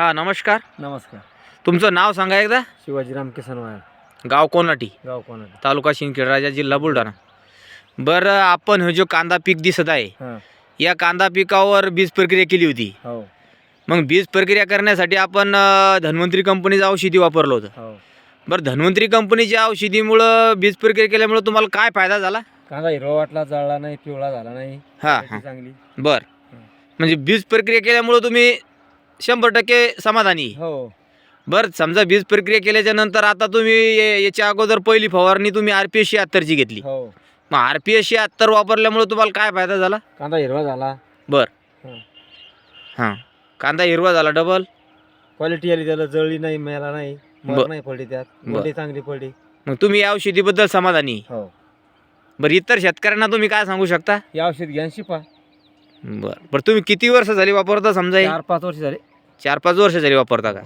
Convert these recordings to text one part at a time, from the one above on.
हां नमस्कार. नमस्कार. तुमचं नाव सांगा एकदा. शिवाजीराम किसन वायर गाव कोणाटी? गाव कोणाला तालुका शिंदखेड राजा जिल्हा बुलढाणा. बरं आपण हे जो कांदा पीक दिसत आहे हां. या कांदा पिकावर बीज प्रक्रिया केली होती. हो. मग बीज प्रक्रिया करण्यासाठी आपण अं, धन्वंतरी कंपनीचं औषधी वापरलं होतं. हो. बरं धन्वंतरी कंपनीच्या औषधीमुळं बीज प्रक्रिया केल्यामुळं तुम्हाला काय फायदा झाला? कांदा हिरवा वाटला जळला नाही पिवळा झाला नाही. हां हां. चांगली. बरं. म्हणजे बीज प्रक्रिया केल्यामुळं तुम्ही शंभर टक्के समाधानी. हो. बरं समजा बीज प्रक्रिया केल्याच्यानंतर आता तुम्ही ये- याच्या अगोदर पहिली फवारणी तुम्ही आर पी एस घेतली. हो. मग आर पी एस शहात्तर वापरल्यामुळे तुम्हाला काय फायदा झाला? कांदा हिरवा झाला. हां. कांदा हिरवा झाला डबल क्वालिटी आली त्याला जळली नाही मेला नाही बर. पडली त्यात. बर. मोठी चांगली पडली. मग तुम्ही या औषधीबद्दल समाधानी. हो. बरं इतर शेतकऱ्यांना तुम्ही काय सांगू शकता? हे औषध घ्या आणि शिपा. बरं. बरं तुम्ही किती वर्ष झाली वापरता समजा हे? चार पाच वर्ष झाले. चार पाच वर्ष झाली वापरता का?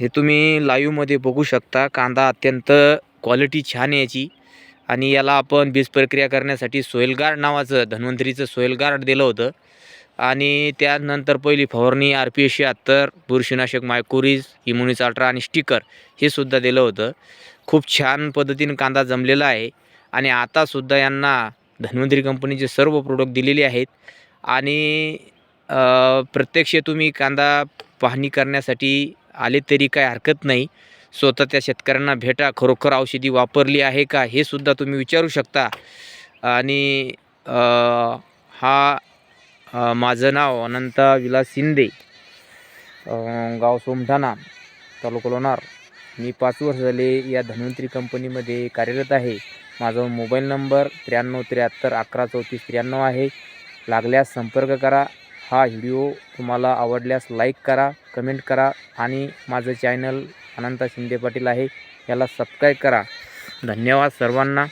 हे तुम्ही लाईव्हमध्ये बघू शकता. कांदा अत्यंत क्वालिटी छान याची. आणि याला आपण बीज प्रक्रिया करण्यासाठी सोयलगार्ड नावाचं धन्वंतरीचं सोयलगार्ड दिलं होतं. आणि त्यानंतर पहिली फवारणी आर पी एस शहात्तर बुरशीनाशक मायकोरीज इम्युनिस अल्ट्रा आणि स्टिकर हे सुद्धा दिलं होतं. खूप छान पद्धतीने कांदा जमलेला आहे. आणि आतासुद्धा यांना धन्वंतरी कंपनीचे सर्व प्रोडक्ट दिलेले आहेत. आणि प्रत्यक्ष तुम्ही कांदा पाहणी करण्यासाठी आले तरी काय हरकत नाही. स्वतः त्या शेतकऱ्यांना भेटा खरोखर औषधी वापरली आहे का हे सुद्धा तुम्ही विचारू शकता. आणि हा माझं नाव अनंता विलास शिंदे. गाव सोमठाणा तालुका लोणार. मी पाच वर्ष झाले या धन्वंतरी कंपनीमध्ये कार्यरत आहे. माझा मोबाईल नंबर त्र्याण्णव त्र्याहत्तर अकरा चौतीस त्र्याण्णव आहे. लागल्यास संपर्क करा. हा व्हिडिओ तुम्हाला आवडल्यास लाईक करा कमेंट करा आणि माझं चॅनल अनंता शिंदे पाटील आहे याला सबस्क्राईब करा. धन्यवाद सर्वांना.